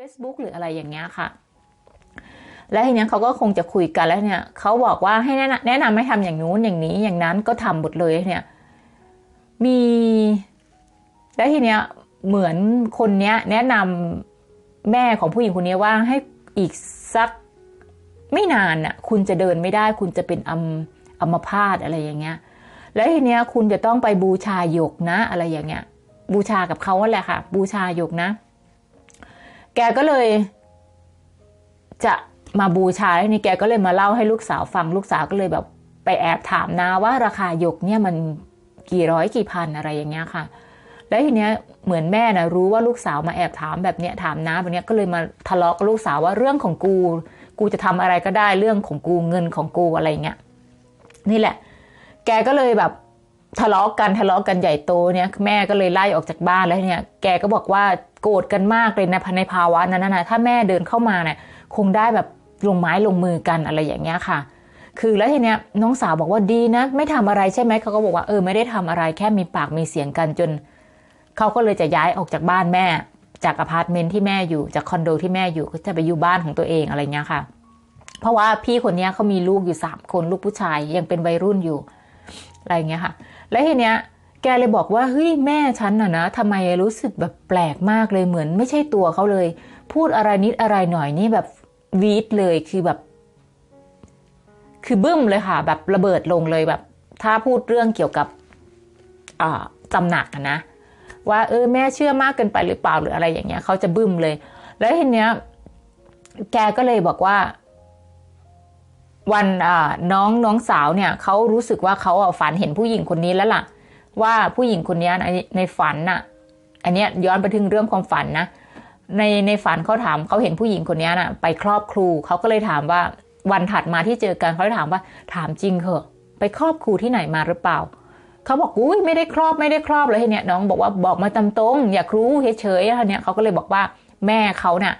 Facebook หรืออะไรอย่างเงี้ยค่ะ แล้วทีเนี้ยเขาก็คงจะคุยกันแล้วเนี่ยเขาบอกว่าให้แนะนำแนะนำให้ทำอย่างนู้นอย่างนี้อย่างนั้นก็ทำหมดเลยเนี่ยมีแล้วทีเนี้ยเหมือนคนเนี้ย แนะนำแม่ของผู้หญิงคนนี้ว่าให้อีกสักไม่นานน่ะคุณจะเดินไม่ได้ คุณจะเป็นอัมอัมพาตอะไรอย่างเงี้ย แล้วทีเนี้ยคุณจะต้องไปบูชาหยกนะ อะไรอย่างเงี้ย บูชากับเขาแหละค่ะ บูชาหยกนะ แกก็เลยจะมาบูชาแล้วนี่แกก็เลยมาเล่าให้ลูกสาวฟังลูกสาวก็เลยแบบไปแอบถามนะว่าราคาหยกเนี่ยมันกี่ร้อยกี่พันอะไรอย่างเงี้ยค่ะ แล้วทีเนี้ยเหมือนแม่นะรู้ว่าลูกสาวมาแอบถามแบบเนี้ยถามน้าแบบเนี้ยก็เลยมาทะเลาะกับลูกสาวว่าเรื่องของกู กูจะทำอะไรก็ได้เรื่องของกูเงินของกูอะไรเงี้ยนี่แหละ แกก็เลยแบบทะเลาะกันทะเลาะกันใหญ่โตเนี่ยแม่ก็เลยไล่ออกจากบ้านแล้วเนี่ยแกก็บอกว่า โกรธกันมากเลยในในภาวะนั้นนะถ้าแม่เดินเข้ามาเนี่ยคงได้แบบลงไม้ลงมือกันอะไรอย่างเงี้ยค่ะ คือแล้วทีเนี้ยน้องสาวบอกว่าดีนะ ไม่ทำอะไรใช่ไหมเขาก็บอกว่าเออไม่ได้ทำอะไรแค่มีปากมีเสียงกันจนเขาก็เลยจะย้ายออกจากบ้านแม่ จากอพาร์ตเมนต์ที่แม่อยู่จากคอนโดที่แม่อยู่ก็จะไปอยู่บ้านของตัวเองอะไรเงี้ยค่ะ เพราะว่าพี่คนนี้เขามีลูกอยู่สามคนลูกผู้ชายยังเป็นวัยรุ่นอยู่อะไรเงี้ยค่ะ แล้วทีเนี้ย แกเลยบอกว่าเฮ้ยแม่ฉันน่ะนะทำไมรู้สึกแบบแปลกมากเลยเหมือน ไม่ใช่ตัวเขาเลย พูดอะไรนิดอะไรหน่อยนี่แบบวีดเลยคือแบบ คือบึ้มเลยค่ะ แบบระเบิดลงเลยแบบ ถ้าพูดเรื่องเกี่ยวกับตำหนักนะ ว่าเออแม่เชื่อมากเกินไปหรือเปล่าหรืออะไรอย่างเงี้ยเขาจะบึ้มเลย แล้วทีเนี้ย แกก็เลยบอกว่า วันน้องน้องสาวเนี่ยเขารู้สึกว่าเขาฝันเห็นผู้หญิงคนนี้แล้วล่ะ ว่าผู้หญิงคนนี้ในในฝันน่ะ อันเนี้ยย้อนไปถึงเรื่องความฝันนะ ในในฝันเขาถามเขาเห็นผู้หญิงคนนี้น่ะ ไปครอบครูเขาก็เลยถามว่าวันถัดมาที่เจอกันเขาถามว่าถามจริงเหอะไปครอบครูที่ไหนมาหรือเปล่าเขาบอกอุ้ยไม่ได้ครอบไม่ได้ครอบเลยเนี่ยน้องบอกว่าบอกมาตามตรงอย่าครูเฉยๆเนี่ยเขาก็เลยบอกว่าแม่เขาเนี่ย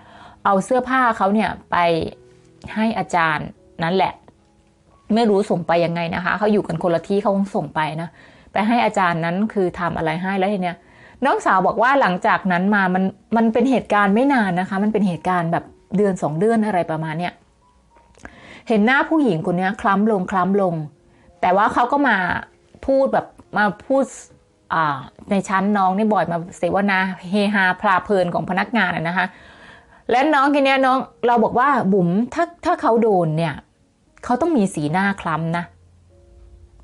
เอาเสื้อผ้าเขาเนี่ยไปให้อาจารย์นั่นแหละ ไม่รู้ส่งไปยังไงนะคะเขาอยู่กันคนละที่เขาคงส่งไปนะ ไปให้อาจารย์นั้นคือทำอะไรให้แล้วทีเนี้ยน้องสาวบอกว่าหลังจากนั้นมามันมันเป็นเหตุการณ์ไม่นานนะคะ มันเป็นเหตุการณ์แบบเดือนสองเดือนอะไรประมาณเนี้ยเห็นหน้าผู้หญิงคนนี้คล้ำลงคล้ำลง แต่ว่าเขาก็มาพูดแบบมาพูดในชั้นน้องนี่บ่อยมาเสวนาเฮฮาพลาเพลินของพนักงานนะคะ และน้องทีเนี้ยน้องเราบอกว่าบุ๋มถ้าถ้าเขาโดนเนี่ยเขาต้องมีสีหน้าคล้ำนะ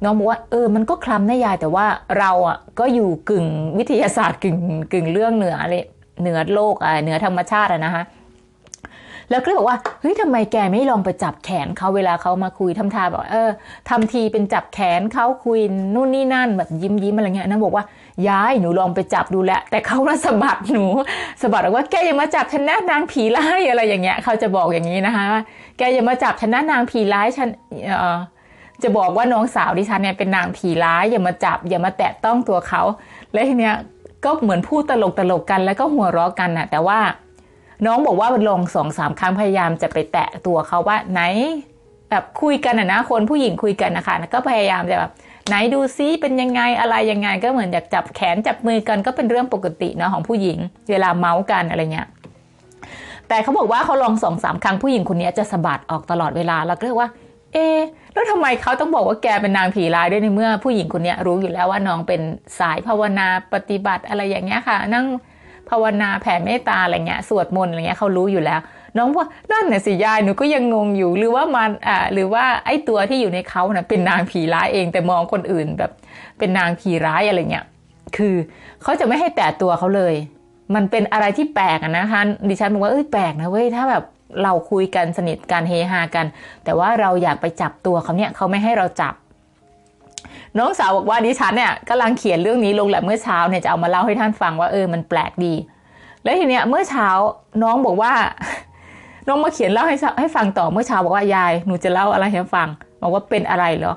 น้องบอกว่าเออมันก็คล้ำนะยายแต่ว่าเราอะก็อยู่กึ่งวิทยาศาสตร์กึ่งกึ่งเรื่องเหนืออะไรเหนือโลกอะเหนือธรรมชาติอะนะคะแล้วก็เลยบอกว่าเฮ้ยทำไมแกไม่ลองไปจับแขนเขาเวลาเขามาคุยทำท่าบอกเออทำทีเป็นจับแขนเขาคุยนู่นนี่นั่นแบบยิ้มยิ้มอะไรเงี้ยนั่นบอกว่ายายหนูลองไปจับดูแลแต่เขาละสะบัดหนูสะบัดบอกว่าแกอย่ามาจับฉันนะนางผีร้ายอะไรอย่างเงี้ยเขาจะบอกอย่างนี้นะคะว่าแกอย่ามาจับฉันนะนางผีร้ายฉันเออ จะบอกว่าน้องสาวดิฉันเนี่ยเป็นนางผีร้ายอย่ามาจับ อย่ามาแตะต้องตัวเขาแล้วทีเนี้ยก็เหมือนพูดตลกตลกกันแล้วก็หัวเราะกันนะแต่ว่าน้องบอกว่าลองสองสามครั้งพยายามจะไปแตะตัวเขาว่าไหน แบบคุยกันอะนะคนผู้หญิงคุยกันนะคะก็พยายามจะแบบไหนดูซิเป็นยังไงอะไรยังไง ก็เหมือนอยากจับแขนจับมือกันก็เป็นเรื่องปกติเนาะของผู้หญิง เวลาเมาส์กันอะไรเงี้ยแต่เขาบอกว่าเขาลองสองสามครั้งผู้หญิงคนนี้จะสะบัดออกตลอดเวลาเราก็เรียกว่า เอ แล้วทำไมเขาต้องบอกว่าแกเป็นนางผีร้ายด้วยในเมื่อผู้หญิงคนนี้รู้อยู่แล้วว่าน้องเป็นสายภาวนาปฏิบัติอะไรอย่างเงี้ยค่ะ นั่งภาวนาแผ่เมตตาอะไรเงี้ยสวดมนต์อะไรเงี้ยเขารู้อยู่แล้ว น้องว่านั่นน่ะสิยายหนูก็ยังงงอยู่หรือว่ามันอ่าหรือว่าไอ้ตัวที่อยู่ในเขาเน่ะเป็นนางผีร้ายเองแต่มองคนอื่นแบบเป็นนางผีร้ายอะไรเงี้ยคือเขาจะไม่ให้แตะตัวเขาเลย มันเป็นอะไรที่แปลกนะคะ ดิฉันบอกว่าเอ้ยแปลกนะเว้ยถ้าแบบ เราคุยกันสนิทกันเฮฮากัน แต่ว่าเราอยากไปจับตัวเขาเนี่ยเขาไม่ให้เราจับ น้องสาวบอกว่าดิฉันเนี่ยกำลังเขียนเรื่องนี้ลงแหละเมื่อเช้าเนี่ยจะเอามาเล่าให้ท่านฟังว่าเออมันแปลกดี แล้วทีเนี้ยเมื่อเช้าน้องบอกว่าน้องมาเขียนเล่าให้ให้ฟังต่อเมื่อเช้าบอกว่ายายหนูจะเล่าอะไรให้ฟังบอกว่าเป็นอะไรเหรอ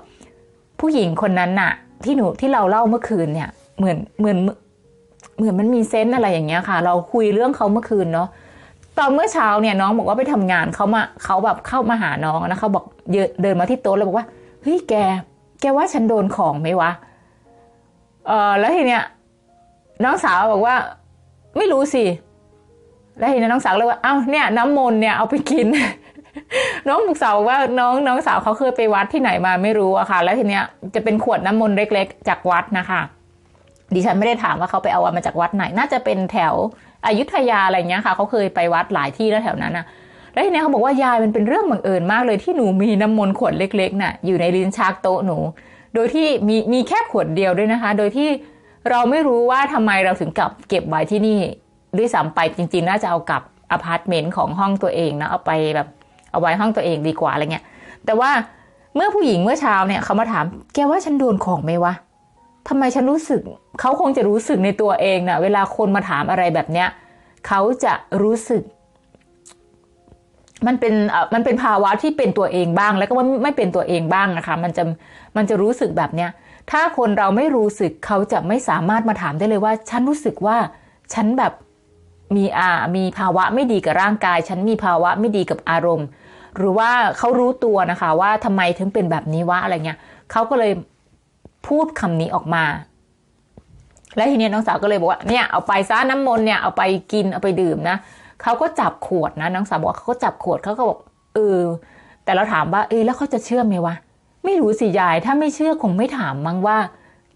ผู้หญิงคนนั้นน่ะ ที่หนูที่เราเล่าเมื่อคืนเนี่ย เหมือนเหมือนเหมือนมันมีเซนอะไรอย่างเงี้ยค่ะ เราคุยเรื่องเขาเมื่อคืนเนาะ ตอนเมื่อเช้าเนี่ยน้องบอกว่าไปทำงานเขามาเขาแบบเข้ามาหาน้องนะเขาบอกเดินมาที่โต๊ะแล้วบอกว่าเฮ้ยแก แกว่าฉันโดนของไหมวะเออแล้วทีเนี้ยน้องสาวบอกว่า ไม่รู้สิแล้วทีนี้น้องสาวเลยว่าเอ้าเนี่ยน้ำมนต์เนี่ยเอาไปกิน น้องบุกสาวว่าน้องน้องสาวเขาเคยไปวัดที่ไหนมาไม่รู้อะค่ะ แล้วทีเนี้ยจะเป็นขวดน้ำมนต์เล็ก ๆ จากวัดนะคะดิฉันไม่ได้ถามว่าเขาไปเอามาจากวัดไหน น่าจะเป็นแถว อยุธยาอะไรเงี้ยค่ะเขาเคยไปวัดหลายที่แล้วแถวนั้นนะแล้วทีเนี้ยเขาบอกว่ายายมันเป็นเรื่องบังเอิญมากเลยที่หนูมีน้ำมนต์ขวดเล็กๆน่ะอยู่ในลิ้นชักโต๊ะหนู โดยที่มีมีแค่ขวดเดียวด้วยนะคะ โดยที่เราไม่รู้ว่าทำไมเราถึงกลับเก็บไว้ที่นี่ด้วยซ้ำไปจริง ๆ น่าจะเอากลับอพาร์ตเมนต์ของห้องตัวเองนะเอาไปแบบเอาไว้ห้องตัวเองดีกว่าอะไรเงี้ย แต่ว่าเมื่อผู้หญิงเมื่อเช้าเนี่ยเขามาถาม แกว่าฉันโดนของไหมวะ ทำไมฉันรู้สึกเขาคงจะรู้สึกในตัวเองนะเวลาคนมาถามอะไรแบบเนี้ยเขาจะรู้สึก มันเป็นเอ่อมันเป็นภาวะที่เป็นตัวเองบ้าง แล้วก็ไม่ไม่เป็นตัวเองบ้างนะคะ มันจะมันจะรู้สึกแบบเนี้ยถ้าคนเราไม่รู้สึกเขาจะไม่สามารถมาถามได้เลยว่า ฉันรู้สึกว่าฉันแบบมีอามีภาวะไม่ดีกับร่างกาย ฉันมีภาวะไม่ดีกับอารมณ์ หรือว่าเขารู้ตัวนะคะ ว่าทำไมถึงเป็นแบบนี้วะอะไรเงี้ยเขาก็เลย พูดคำนี้ออกมา แล้วทีนี้น้องสาวก็เลยบอกว่าเนี่ยเอาไปซะน้ำมนต์เนี่ยเอาไปกินเอาไปดื่มนะเขาก็จับขวดนะน้องสาวบอกว่าเขาก็จับขวดเขาก็บอกเออแต่เราถามว่าเออแล้วเขาจะเชื่อไหมวะไม่รู้สิยายถ้าไม่เชื่อคงไม่ถามมั้งว่า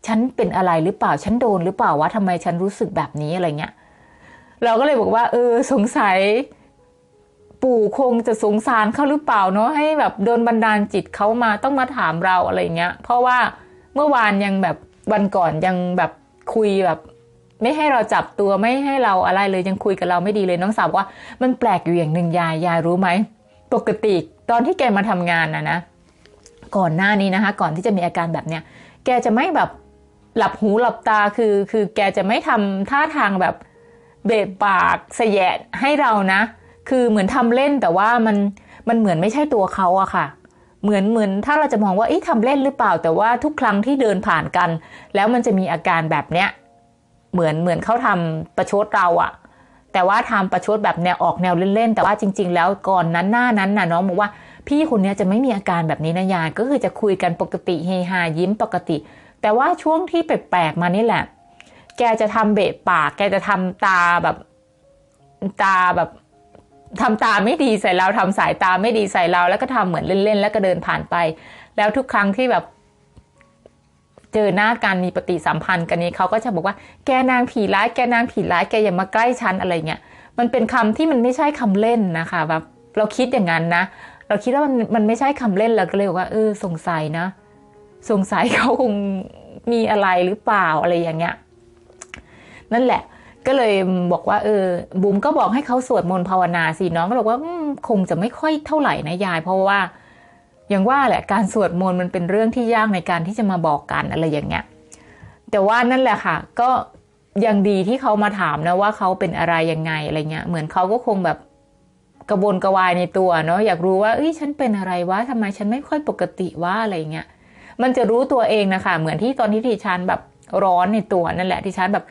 ฉันเป็นอะไรหรือเปล่าฉันโดนหรือเปล่าวะทำไมฉันรู้สึกแบบนี้อะไรเงี้ยเราก็เลยบอกว่า เออ สงสัย ปู่คงจะสงสารเขาหรือเปล่าเนาะให้แบบโดนบันดาลจิตเขามาต้องมาถามเราอะไรเงี้ย เพราะว่า เมื่อวานยังแบบวันก่อนยังแบบคุยแบบ ไม่ให้เราจับตัวไม่ให้เราอะไรเลยยังคุยกับเราไม่ดีเลยน้องสาวบอกว่ามันแปลกอยู่อย่างหนึ่งยายยายรู้ไหมปกติตอนที่แกมาทำงานนะนะก่อนหน้านี้นะคะ ก่อนที่จะมีอาการแบบเนี้ยแกจะไม่แบบหลับหูหลับตาคือคือแกจะไม่ทำท่าทางแบบเบะปากเสยะให้เรานะ คือเหมือนทำเล่นแต่ว่ามันมันเหมือนไม่ใช่ตัวเขาอะค่ะ เหมือนเหมือนถ้าเราจะมองว่าเอ๊ะทำเล่นหรือเปล่า แต่ว่าทุกครั้งที่เดินผ่านกัน แล้วมันจะมีอาการแบบเนี้ยเหมือนเหมือนเขาทำประชดเราอะแต่ว่าทำประชดแบบแนวออกแนวเล่นๆแต่ว่าจริง ๆ แล้วก่อนนั้นหน้านั้นน่ะน้องบอกว่าพี่คนนี้จะไม่มีอาการแบบนี้นะยายก็คือจะคุยกันปกติเฮฮายิ้มปกติ แต่ว่าช่วงที่แปลกๆมานี่แหละ แกจะทำเบะปาก แกจะทำตาแบบตาแบบ ทำตาไม่ดีใส่เราทำสายตาไม่ดีใส่เรา แล้วก็ทำเหมือนเล่นๆแล้วก็เดินผ่านไป แล้วทุกครั้งที่แบบ เจอหน้ากันมีปฏิสัมพันธ์กันนี้เขาก็จะบอกว่า แกนางผีร้ายแกนางผีร้ายแกอย่ามาใกล้ฉันอะไรเงี้ยมันเป็นคำที่มันไม่ใช่คำเล่นนะคะแบบเราคิดอย่างนั้นนะเราคิดว่ามันมันไม่ใช่คำเล่นเราก็เลยบอกว่าเออสงสัยนะ สงสัยเขาคงมีอะไรหรือเปล่าอะไรอย่างเงี้ยนั่นแหละ ก็เลยบอกว่าเออบุ๋มก็บอกให้เขาสวดมนต์ภาวนาสิน้องก็บอกว่าคงจะไม่ค่อยเท่าไหร่นะยาย เพราะว่าอย่างว่าแหละการสวดมนต์มันเป็นเรื่องที่ยากในการที่จะมาบอกกันอะไรอย่างเงี้ยแต่ว่านั่นแหละค่ะ ก็ยังดีที่เขามาถามนะว่าเขาเป็นอะไรยังไงอะไรเงี้ยเหมือนเขาก็คงแบบกระวนกระวายในตัวเนาะอยากรู้ว่าเอ้ยฉันเป็นอะไรวะทำไมฉันไม่ค่อยปกติวะอะไรเงี้ยมันจะรู้ตัวเองนะคะเหมือนที่ตอนที่ดิฉันแบบร้อนในตัวนั่นแหละที่ฉันแบบ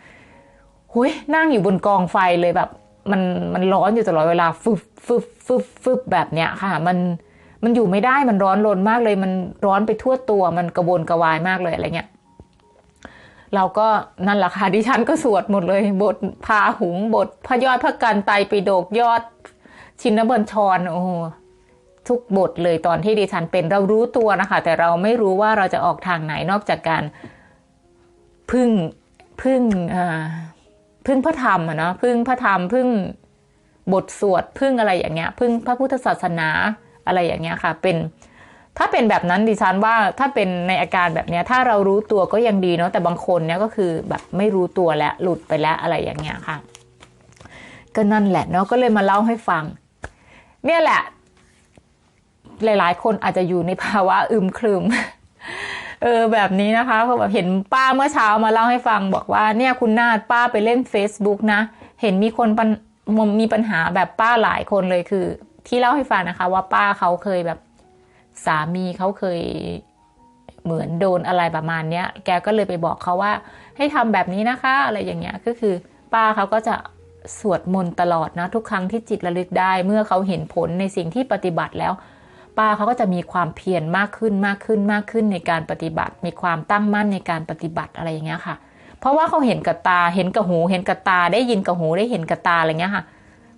หุยนั่งอยู่บนกองไฟเลยแบบ มันมันร้อนอยู่ตลอดเวลาฟึบฟึบฟึบฟึบแบบเนี้ยค่ะ มันมันอยู่ไม่ได้มันร้อนรนมากเลย มันร้อนไปทั่วตัวมันกระวนกระวายมากเลยอะไรเงี้ยเราก็นั่นแหละค่ะดิฉันก็สวดหมดเลยบทพาหุงบทพระยอดพระกันไตรปิฎกยอด ชินบัญชรโอ้ทุกบทเลยตอนที่ดิฉันเป็นเรารู้ตัวนะคะ แต่เราไม่รู้ว่าเราจะออกทางไหนนอกจากการพึ่งพึ่งอ่า พึ่งพระธรรมอะเนาะพึ่งพระธรรมพึ่งบทสวดพึ่งอะไรอย่างเงี้ย พึ่งพระพุทธศาสนาอะไรอย่างเงี้ยค่ะ เป็น ถ้าเป็นแบบนั้นดิฉันว่าถ้าเป็นในอาการแบบเนี้ย ถ้าเรารู้ตัวก็ยังดีเนาะแต่บางคนเนี่ยก็คือแบบไม่รู้ตัวแล้วหลุดไปแล้วอะไรอย่างเงี้ยค่ะ ก็นั่นแหละเนาะก็เลยมาเล่าให้ฟัง เนี่ยแหละ หลาย ๆ คนอาจจะอยู่ในภาวะอึมครึม เออแบบนี้นะคะเพราแบบเห็นป้าเมื่อเช้ามาเล่าให้ฟังบอกว่าเนี่ยคุณนาดป้าไปเล่น Facebook นะ เห็นมีคนมีปัญหาแบบป้าหลายคนเลยคือ ที่เล่าให้ฟังนะคะ ว่าป้าเขาเคยแบบสามีเขาเคยเหมือนโดนอะไรประมาณเนี้ย แกก็เลยไปบอกเขาว่า ให้ทำแบบนี้นะคะ อะไรอย่างเงี้ยก็คือ ป้าเขาก็จะสวดมนต์ตลอดนะ ทุกครั้งที่จิตระลึกได้ เมื่อเขาเห็นผลในสิ่งที่ปฏิบัติแล้ว ป้าเขาก็จะมีความเพียรมากขึ้นมากขึ้นมากขึ้นในการปฏิบัติ มีความตั้งมั่นในการปฏิบัติอะไรอย่างเงี้ยค่ะ เพราะว่าเขาเห็นกับตาเห็นกับหู เห็นกับตาได้ยินกับหูได้เห็นกับตาอะไรเงี้ยค่ะ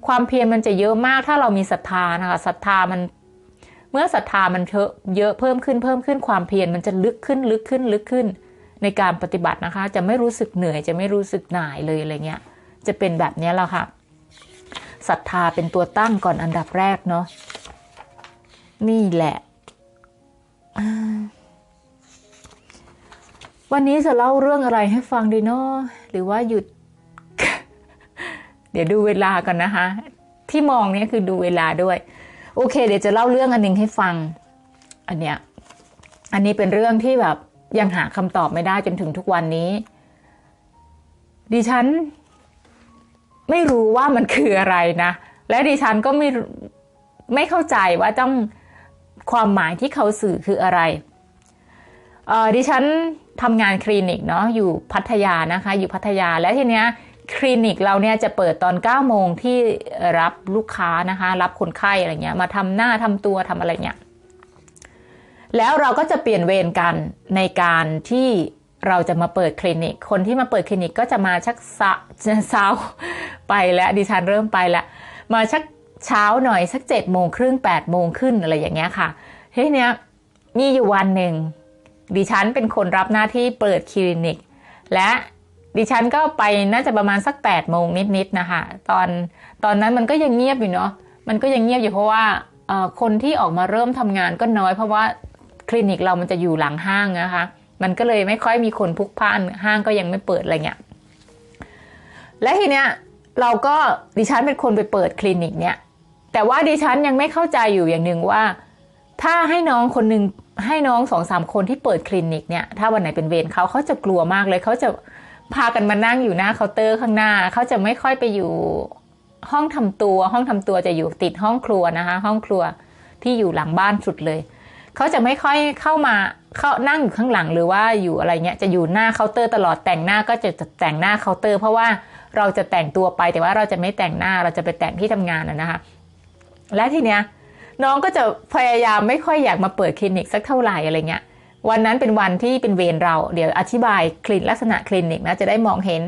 ความเพียรมันจะเยอะมากถ้าเรามีศรัทธานะคะศรัทธามัน เมื่อศรัทธามันเยอะเยอะเพิ่มขึ้นเพิ่มขึ้นความเพียรมันจะลึกขึ้นลึกขึ้นลึกขึ้น ในการปฏิบัตินะคะ จะไม่รู้สึกเหนื่อยจะไม่รู้สึกหน่ายเลยอะไรเงี้ย จะเป็นแบบนี้แหละค่ะศรัทธาเป็นตัวตั้งก่อนอันดับแรกเนาะ นี่แหละวันนี้จะเล่าเรื่องอะไรให้ฟังดีเนาะหรือว่าหยุด เดี๋ยวดูเวลาก่อนนะคะ ที่มองเนี่ยคือดูเวลาด้วย โอเค เดี๋ยวจะเล่าเรื่องอันหนึ่งให้ฟัง อันเนี้ย อันนี้เป็นเรื่องที่แบบยังหาคำตอบไม่ได้จนถึงทุกวันนี้ ดิฉัน ไม่รู้ว่ามันคืออะไรนะ และดิฉันก็ไม่ไม่เข้าใจว่าต้อง ความหมายที่เขาสื่อคืออะไรเอ่อดิฉันทำงานคลินิกเนาะอยู่พัทยานะคะ อยู่พัทยาและทีเนี้ยคลินิกเราเนี่ยจะเปิดตอน9โมงที่รับลูกค้านะคะ รับคนไข้อะไรเงี้ยมาทำหน้าทำตัวทำอะไรเงี้ยแล้วเราก็จะเปลี่ยนเวรกันในการที่เราจะมาเปิดคลินิก คนที่มาเปิดคลินิกก็จะมาชักเช้าเช้าไปแล้วดิฉันเริ่มไปแล้วมาชัก เช้าหน่อยสักเจ็ดโมงครึ่งแปดโมงขึ้นอะไรอย่างเงี้ยค่ะทีเนี้ยมีอยู่วันหนึ่งดิฉันเป็นคนรับหน้าที่เปิดคลินิก และดิฉันก็ไปน่าจะประมาณสัก8ปดโมงนิดๆนะคะตอนตอนนั้นมันก็ยังเงียบอยู่เนาะมันก็ยังเงียบอยู่เพราะว่าเอ่อคนที่ออกมาเริ่มทำงานก็น้อย เพราะว่าคลินิกเรามันจะอยู่หลังห้างนะคะ มันก็เลยไม่ค่อยมีคนพลุกพล่านห้างก็ยังไม่เปิดอะไรเงี้ยและทีเนี้ยเราก็ดิฉันเป็นคนไปเปิดคลินิกเนี่ย แต่ว่าดิฉันยังไม่เข้าใจอยู่อย่างหนึ่งว่า ถ้าให้น้องคนหนึ่งให้น้องสองสามคนที่เปิดคลินิกเนี่ย ถ้าวันไหนเป็นเวรเขาเขาจะกลัวมากเลยเขาจะพากันมานั่งอยู่หน้าเคาน์เตอร์ข้างหน้าเขาจะไม่ค่อยไปอยู่ห้องทำตัว ห้องทำตัวจะอยู่ติดห้องครัวนะคะ ห้องครัวที่อยู่หลังบ้านสุดเลยเขาจะไม่ค่อยเข้ามาเข้านั่งอยู่ข้างหลังหรือว่าอยู่อะไรเงี้ยจะอยู่หน้าเคาน์เตอร์ตลอดแต่งหน้าก็จะแต่งหน้าเคาน์เตอร์ เพราะว่าเราจะแต่งตัวไปแต่ว่าเราจะไม่แต่งหน้าเราจะไปแต่งที่ทำงานนะนะคะ และทีเนี้ยน้องก็จะพยายามไม่ค่อยอยากมาเปิดคลินิกสักเท่าไหร่อะไรเงี้ย วันนั้นเป็นวันที่เป็นเวรเรา เดี๋ยวอธิบายคลินลักษณะคลินิกนะจะได้มองเห็น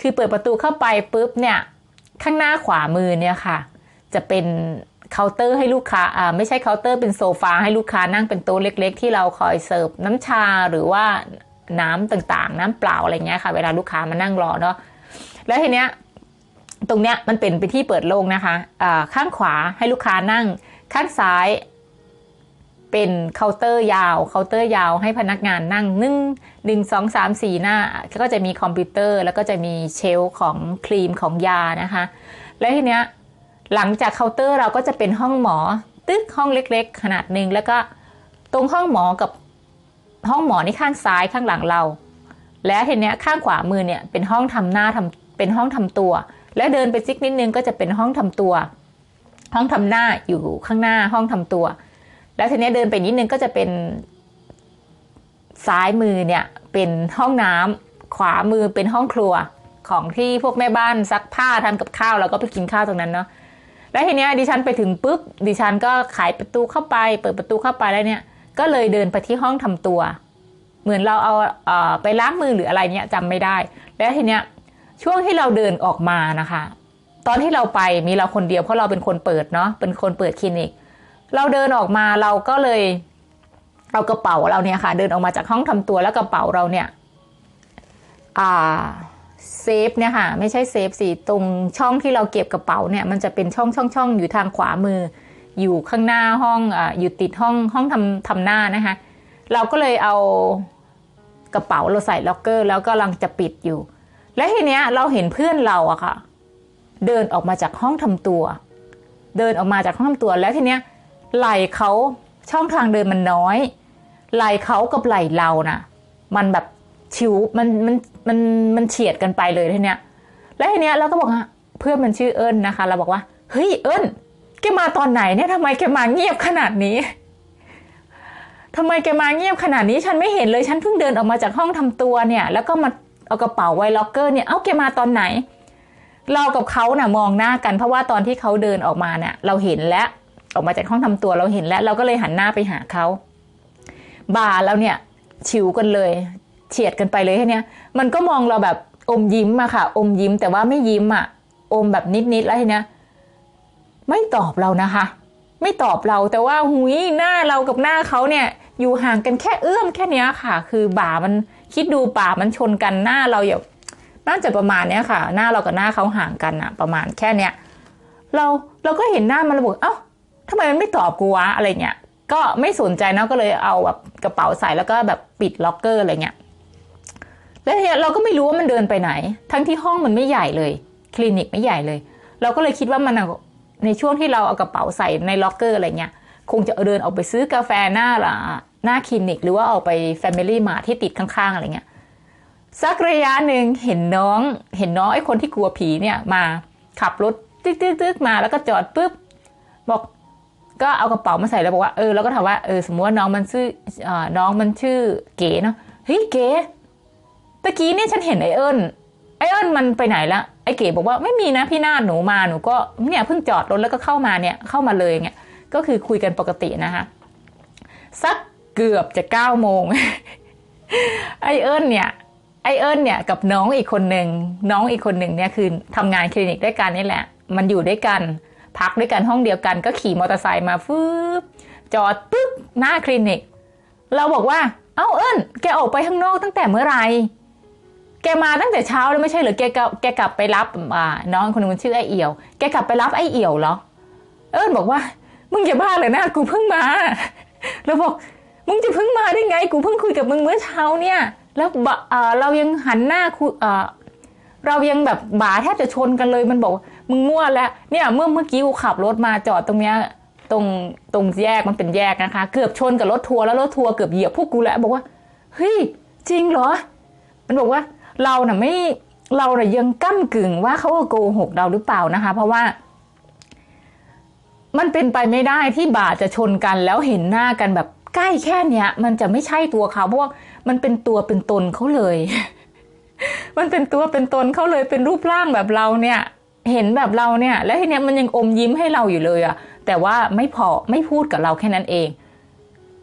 คือเปิดประตูเข้าไปปุ๊บเนี่ยข้างหน้าขวามือเนี่ยค่ะ จะเป็นเคาน์เตอร์ให้ลูกค้าอ่าไม่ใช่เคาน์เตอร์เป็นโซฟาให้ลูกค้านั่งเป็นโต๊ะเล็ก ๆ ที่เราคอยเสิร์ฟน้ำชาหรือว่าน้ำต่างๆ น้ำเปล่าอะไรเงี้ยค่ะ เวลาลูกค้ามานั่งรอเนาะแล้วทีเนี้ย ตรงเนี้ยมันเป็นไปที่เปิดโล่งนะคะอ่าข้างขวาให้ลูกค้านั่ง ข้างซ้ายเป็นเคาน์เตอร์ยาวเคาน์เตอร์ยาวให้พนักงานนั่งหนึ่งหนึ่งสองสามสี่หน้า ก็จะมีคอมพิวเตอร์ แล้วก็จะมีเชลของครีมของยานะคะ แล้วทีเนี้ยหลังจากเคาน์เตอร์เราก็จะเป็นห้องหมอ ตึกห้องเล็กๆ ขนาดหนึ่งแล้วก็ตรงห้องหมอกับห้องหมอนี่ข้างซ้ายข้างหลังเรา และทีเนี้ยข้างขวามือเนี่ยเป็นห้องทำหน้าทำเป็นห้องทำตัว แล้วเดินไปซิกนิดนึงก็จะเป็นห้องทำตัว ห้องทำหน้าอยู่ข้างหน้าห้องทำตัว แล้วทีนี้เดินไปนิดนึงก็จะเป็นซ้ายมือเนี่ยเป็นห้องน้ำขวามือเป็นห้องครัวของที่พวกแม่บ้านซักผ้าทำกับข้าวแล้วก็ไปกินข้าวตรงนั้นเนาะแล้วทีเนี้ยดิฉันไปถึงปุ๊บดิฉันก็ไขประตูเข้าไป เปิดประตูเข้าไปแล้วเนี่ย ก็เลยเดินไปที่ห้องทำตัว เหมือนเราเอาเอ่อไปล้างมือหรืออะไรเนี่ยจำไม่ได้ แล้วทีเนี้ย ช่วงที่เราเดินออกมานะคะ ตอนที่เราไปมีเราคนเดียวเพราะเราเป็นคนเปิดเนาะเป็นคนเปิดคลินิก เราเดินออกมาเราก็เลยเอากระเป๋าเราเนี่ยค่ะ เดินออกมาจากห้องทำตัวแล้วกระเป๋าเราเนี่ยอ่าเซฟเนี่ยค่ะ ไม่ใช่เซฟสิตรงช่องที่เราเก็บกระเป๋าเนี่ย มันจะเป็นช่องช่องช่องอยู่ทางขวามือ อยู่ข้างหน้าห้องอ่าอยู่ติดห้องห้องทำทำหน้านะคะ เราก็เลยเอากระเป๋าเราใส่ล็อกเกอร์ แล้วก็กำลังจะปิดอยู่ และทีเนี้ยเราเห็นเพื่อนเราอะค่ะ เดินออกมาจากห้องทำตัว เดินออกมาจากห้องทำตัวแล้วทีเนี้ยไหล่เขาช่องทางเดินมันน้อย ไหล่เขากับไหล่เรานะ่ะ มันแบบชิวมันมันมันมันเฉียดกันไปเลยทีเนี้ย แล้วทีเนี้ยเราก็บอกว่าเพื่อนมันชื่อเอิญนะคะ เราบอกว่าเฮ้ยเอิญแกมาตอนไหนเนี่ยทำไมแกมาเงียบขนาดนี้ทำไมแกมาเงียบขนาดนี้ ฉันไม่เห็นเลย ฉันเพิ่งเดินออกมาจากห้องทำตัวเนี่ย แล้วก็มา เอากระเป๋าไว้ล็อกเกอร์เนี่ยเอาแกมาตอนไหน เรากับเขาน่ะมองหน้ากันเพราะว่าตอนที่เขาเดินออกมาเนี่ยเราเห็นแล้วออกมาจากห้องทำตัวเราเห็นแล้ว เราก็เลยหันหน้าไปหาเขาบ่าเราเนี่ยฉิวกันเลยเฉียดกันไปเลยทีเนี้ยมันก็มองเราแบบอมยิ้มอะค่ะ อมยิ้มแต่ว่าไม่ยิ้มอะอมแบบนิดๆแล้วทีเนี้ยไม่ตอบเรานะคะ ไม่ตอบเราแต่ว่าหุยหน้าเรากับหน้าเขาเนี่ย อยู่ห่างกันแค่เอื้อมแค่นี้ค่ะ คือบ่ามัน คิดดูบ่ามันชนกันหน้าเราอย่าน่าจะประมาณเนี้ยค่ะ หน้าเรากับหน้าเขาห่างกันอะประมาณแค่เนี้ยเราเราก็เห็นหน้ามันระบอกเอ้าทำไมมันไม่ตอบกูวะอะไรเงี้ยก็ไม่สนใจเนาะก็เลยเอาแบบกระเป๋าใส่แล้วก็แบบปิดล็อกเกอร์อะไรเงี้ยแล้วเนี้ยเราก็ไม่รู้ว่ามันเดินไปไหน ทั้งที่ห้องมันไม่ใหญ่เลย คลินิกไม่ใหญ่เลย เราก็เลยคิดว่ามันในช่วงที่เราเอากระเป๋าใส่ในล็อกเกอร์อะไรเงี้ยคงจะเดินออกไปซื้อกาแฟหน้าละ หน้าคลินิก หรือว่าออกไป Family Mart ที่ติดข้างๆอะไรเงี้ยสักระยะหนึ่งเห็นน้องเห็นน้องไอ้คนที่กลัวผีเนี่ยมาขับรถตึ๊กตึ๊กตึ๊กมาแล้วก็จอดปุ๊บบอกก็เอากระเป๋ามาใส่แล้วบอกว่าเออแล้วก็ถามว่าเออสมมติว่าน้องมันชื่ออ่อน้องมันชื่อเก๋เนาะเฮ้ยเก๋ตะกี้เนี่ยฉันเห็นไอเอิญไอเอิญมันไปไหนละไอเก๋บอกว่าไม่มีนะพี่นาหนูมาหนูก็เนี่ยเพิ่งจอดรถแล้วก็เข้ามาเนี่ยเข้ามาเลยเนี่ยก็คือคุยกันปกตินะคะสัก เกือบจะเก้าโมงไอเอิญเนี่ยไอเอิญเนี่ยกับน้องอีกคนหนึ่งน้องอีกคนหนึ่งเนี่ยคือทำงานคลินิกด้วยกันนี่แหละ มันอยู่ด้วยกัน พักด้วยกันห้องเดียวกัน ก็ขี่มอเตอร์ไซค์มาฟืบจอดปึ๊บหน้าคลินิก เราบอกว่า เอ้าเอิญแกออกไปข้างนอกตั้งแต่เมื่อไหร่แกมาตั้งแต่เช้าแล้วไม่ใช่หรือแกกแกกลับไปรับน้องคนหนึงมันชื่อไอเอี่ยว แกกลับไปรับไอเอี่ยวเหรอ เอิญบอกว่า มึงอย่าบ้าเลยนะกูเพิ่งมา แล้วบอก มึงจะเพิ่งมาได้ไง กูเพิ่งคุยกับมึงเมื่อเช้าเนี่ย แล้วเออเรายังหันหน้าคุยเออเรายังแบบบ่าแทบจะชนกันเลยมันบอก มึงมั่วแล้ว เนี่ยเมื่อเมื่อกี้กูขับรถมาจอดตรงเนี้ยตรงตรงแยกมันเป็นแยกนะคะ เกือบชนกับรถทัวร์แล้วรถทัวร์เกือบเหยียบพวกกูแล้วบอกว่าเฮ้ยจริงเหรอ มันบอกว่าเราน่ะไม่เราน่ะยังก้ากึ่งว่าเขาโกหกเราหรือเปล่านะคะ เพราะว่า มันเป็นไปไม่ได้ที่บ่าจะชนกันแล้วเห็นหน้ากันแบบ ใกล้แค่เนี้ยมันจะไม่ใช่ตัวเขาเพราะว่ามันเป็นตัวเป็นตนเขาเลย มันเป็นตัวเป็นตนเขาเลยเป็นรูปร่างแบบเราเนี่ย เห็นแบบเราเนี่ย แล้วทีเนี้ยมันยังอมยิ้มให้เราอยู่เลยอะแต่ว่าไม่พอไม่พูดกับเราแค่นั้นเอง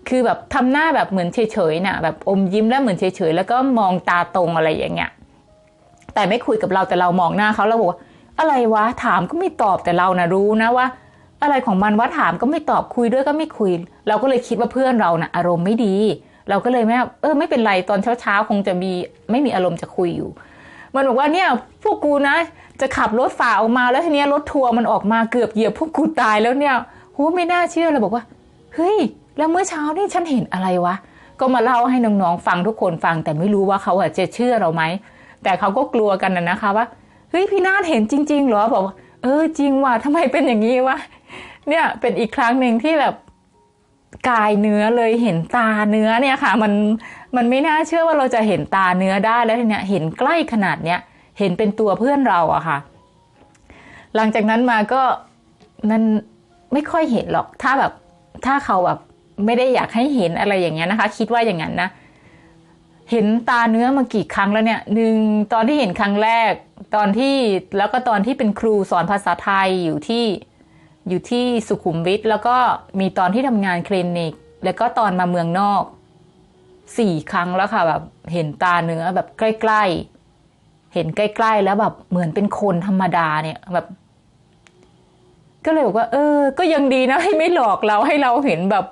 คือแบบทำหน้าแบบเหมือนเฉยๆน่ะแบบอมยิ้มแล้วเหมือนเฉยๆแล้วก็มองตาตรงอะไรอย่างเงี้ยแต่ไม่คุยกับเราแต่เรามองหน้าเขาแล้วบอกว่าอะไรวะถามก็ไม่ตอบแต่เรานะรู้นะว่า อะไรของมันว่าถามก็ไม่ตอบคุยด้วยก็ไม่คุย เราก็เลยคิดว่าเพื่อนเรานะ่ะ อารมณ์ไม่ดี เราก็เลยไม่เออไม่เป็นไรตอนเช้าๆคงจะมีไม่มีอารมณ์จะคุยอยู่ มันบอกว่าเนี่ยพวกกูนะ จะขับรถฝ่าออกมาแล้วทีเนี้ยรถทัวร์มันออกมาเกือบเหยียบพวกกูตายแล้วเนี่ยโหไม่น่าเชื่อเลยบอกว่าเฮ้ยแล้วเมื่อเช้านี่ฉันเห็นอะไรวะก็มาเล่าให้น้องๆฟังทุกคนฟัง แต่ไม่รู้ว่าเขาอะจะเชื่อเราไหมแต่เขาก็กลัวกันนะนะคะว่าเฮ้ยพี่นาฏเห็นจริง ๆ เหรอบอกว่าเออจริงว่ะทำไมเป็นอย่างนี้วะ เนี่ยเป็นอีกครั้งหนึ่งที่แบบกายเนื้อเลยเห็นตาเนื้อเนี่ยค่ะ มันมันไม่น่าเชื่อว่าเราจะเห็นตาเนื้อได้แล้วเนี้ยเห็นใกล้ขนาดเนี้ยเห็นเป็นตัวเพื่อนเราอะค่ะ หลังจากนั้นมาก็มันไม่ค่อยเห็นหรอกถ้าแบบถ้าเขาแบบไม่ได้อยากให้เห็นอะไรอย่างเงี้ยนะคะ คิดว่าอย่างนั้นนะ เห็นตาเนื้อมากี่ครั้งแล้วเนี่ยหนึ่งตอนที่เห็นครั้งแรก ตอนที่แล้วก็ตอนที่เป็นครูสอนภาษาไทยอยู่ที่ อยู่ที่สุขุมวิทแล้วก็มีตอนที่ทำงานคลินิก แล้วก็ตอนมาเมืองนอกสี่ครั้งแล้วค่ะแบบเห็นตาเนื้อแบบใกล้ๆ เห็นใกล้ๆ แล้วแบบเหมือนเป็นคนธรรมดาเนี่ยแบบ ก็เลยบอกว่า เออ ก็ยังดีนะให้ไม่หลอกเราให้เราเห็นแบบ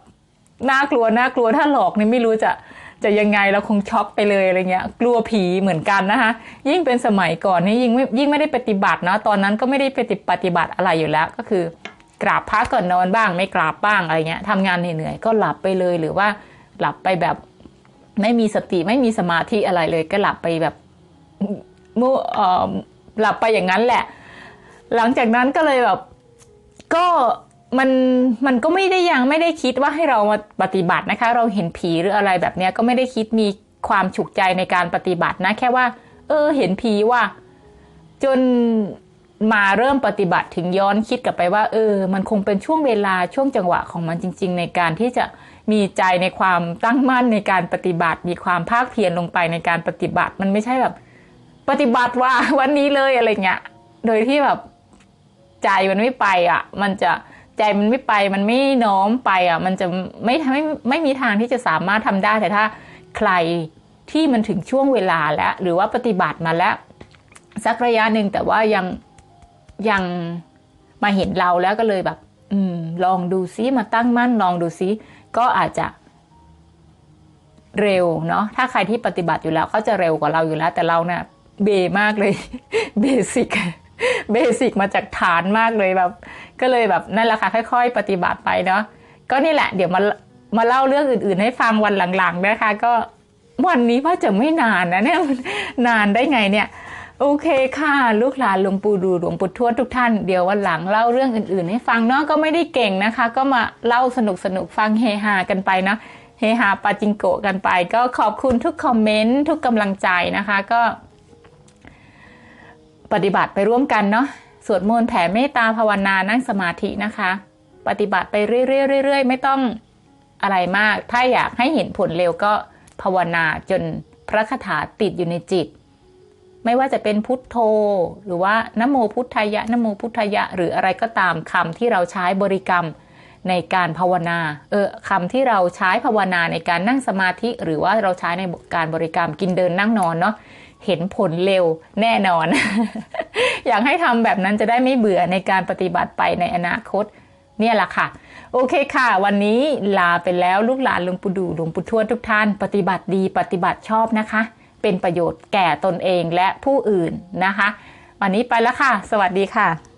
น่ากลัวน่ากลัวถ้าหลอกนี่ไม่รู้จะจะยังไงเราคงช็อกไปเลยอะไรเงี้ย กลัวผีเหมือนกันนะคะ ยิ่งเป็นสมัยก่อนนี่ยิ่งไม่ยิ่งไม่ได้ปฏิบัตินะตอนนั้นก็ไม่ได้ปฏิปฏิบัติอะไรอยู่แล้วก็คือ กราบพระก่อนนอนบ้าง ไม่กราบบ้างอะไรเงี้ยทำงานเหนื่อยๆก็หลับไปเลยหรือว่าหลับไปแบบไม่มีสติไม่มีสมาธิอะไรเลย ก็หลับไปแบบมัวเอ่อหลับไปอย่างนั้นแหละ หลังจากนั้นก็เลยแบบก็มันมันก็ไม่ได้ยังไม่ได้คิดว่าให้เรามาปฏิบัตินะคะ เราเห็นผีหรืออะไรแบบเนี้ยก็ไม่ได้คิดมีความฉุกใจในการปฏิบัตินะ แค่ว่า เออ เห็นผีว่า จน มาเริ่มปฏิบัติถึงย้อนคิดกลับไปว่า เออ มันคงเป็นช่วงเวลาช่วงจังหวะของมันจริง ๆ ในการที่จะมีใจในความตั้งมั่นในการปฏิบัติ มีความภาคเพียรลงไปในการปฏิบัติ มันไม่ใช่แบบ ปฏิบัติว่าวันนี้เลยอะไรเงี้ยโดยที่แบบใจมันไม่ไปอะ มันจะใจมันไม่ไป มันไม่น้อมไปอะ มันจะไม่ไม่ไม่มีทางที่จะสามารถทำได้แต่ถ้าใครที่มันถึงช่วงเวลาแล้ว หรือว่าปฏิบัติมาแล้ว สักระยะหนึ่งแต่ว่ายัง ยังมาเห็นเราแล้วก็เลยแบบ อืม ลองดูซิมาตั้งมั่นลองดูซิก็อาจจะเร็วเนาะถ้าใครที่ปฏิบัติอยู่แล้วเขาจะเร็วกว่าเราอยู่แล้ว แต่เราเนี่ยเบมากเลยเบสิกเบสิกมาจากฐานมากเลยแบบ ก็เลยแบบนั่นแหละค่ะค่อย ๆ ปฏิบัติไปเนาะก็นี่แหละ เดี๋ยวมามาเล่าเรื่องอื่น ๆ ให้ฟังวันหลังๆนะคะ ก็วันนี้ว่าจะไม่นานนะเนี่ยนานได้ไงเนี่ย โอเคค่ะ ลูกหลานหลวงปู่ดูหลวงปู่ทวดทุกท่านเดี๋ยววันหลังเล่าเรื่องอื่นๆ ให้ฟังเนาะก็ไม่ได้เก่งนะคะ ก็มาเล่าสนุกสนุกๆฟังเฮฮากันไปเนาะเฮฮาปาจิงโกะกันไป ก็ขอบคุณทุกคอมเมนต์ทุกกำลังใจนะคะก็ ปฏิบัติไปร่วมกันเนาะสวดมนต์แผ่เมตตาภาวนานั่งสมาธินะคะ ปฏิบัติไปเรื่อยๆๆๆไม่ต้องอะไรมาก ถ้าอยากให้เห็นผลเร็วก็ภาวนาจนพระคาถาติดอยู่ในจิต ไม่ว่าจะเป็นพุทโธ หรือว่านโมพุทธายะนโมพุทธายะ หรืออะไรก็ตามคำที่เราใช้บริกรรมในการภาวนาเออคำที่เราใช้ภาวนาในการนั่งสมาธิ หรือว่าเราใช้ในการบริกรรมกินเดินนั่งนอนเนาะเห็นผลเร็วแน่นอน อยากให้ทำแบบนั้นจะได้ไม่เบื่อในการปฏิบัติไปในอนาคต เนี่ยแหละค่ะ โอเคค่ะ วันนี้ลาไปแล้วลูกหลานหลวงปู่ดูหลวงปู่ทวดทุกท่าน ปฏิบัติดีปฏิบัติชอบนะคะ เป็นประโยชน์แก่ตนเองและผู้อื่นนะคะ วันนี้ไปแล้วค่ะ สวัสดีค่ะ